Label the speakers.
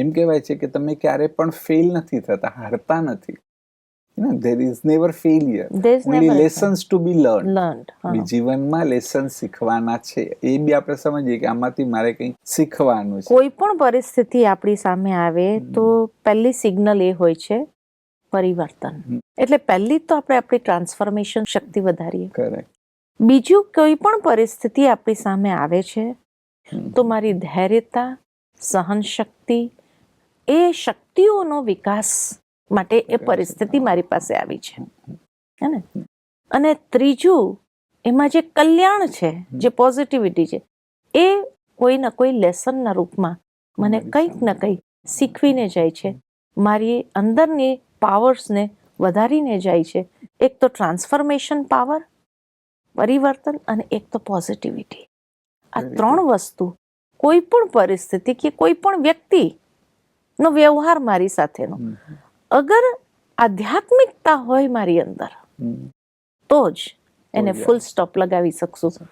Speaker 1: એમ કહેવાય છે કે તમે ક્યારે પણ ફેલ નથી થતા હારતા નથી. There is never failure
Speaker 2: There is never a
Speaker 1: lessons to be learn
Speaker 2: learned. હા.
Speaker 1: જીવનમાં લેસન શીખવાના છે. એ બી આપણે સમજીએ કે આમાંથી મારે કંઈક શીખવાનું છે.
Speaker 2: કોઈ પણ પરિસ્થિતિ આપણી સામે આવે તો પહેલી સિગ્નલ એ હોય છે પરિવર્તન. એટલે પહેલી તો આપણે આપણી ટ્રાન્સફોર્મેશન શક્તિ વધારીએ.
Speaker 1: કરેક્ટ
Speaker 2: બીજું કોઈ પણ પરિસ્થિતિ આપણી સામે આવે છે તો મારી ધૈર્યતા સહન શક્તિ એ શક્તિઓનો વિકાસ માટે એ પરિસ્થિતિ મારી પાસે આવી છે. હે ને? અને ત્રીજું એમાં જે કલ્યાણ છે જે પોઝિટિવિટી છે એ કોઈ ને કોઈ લેસનના રૂપમાં મને કંઈક ને કંઈક શીખવીને જાય છે. મારી અંદરની પાવર્સને વધારીને જાય છે. એક તો ટ્રાન્સફોર્મેશન પાવર પરિવર્તન અને એક તો પોઝિટિવિટી આ ત્રણ વસ્તુ કોઈ પણ પરિસ્થિતિ કે કોઈ પણ વ્યક્તિ નો વ્યવહાર મારી સાથેનો. અગર આધ્યાત્મિકતા હોય મારી અંદર તો જ એને ફૂલ સ્ટોપ લગાવી શકશું.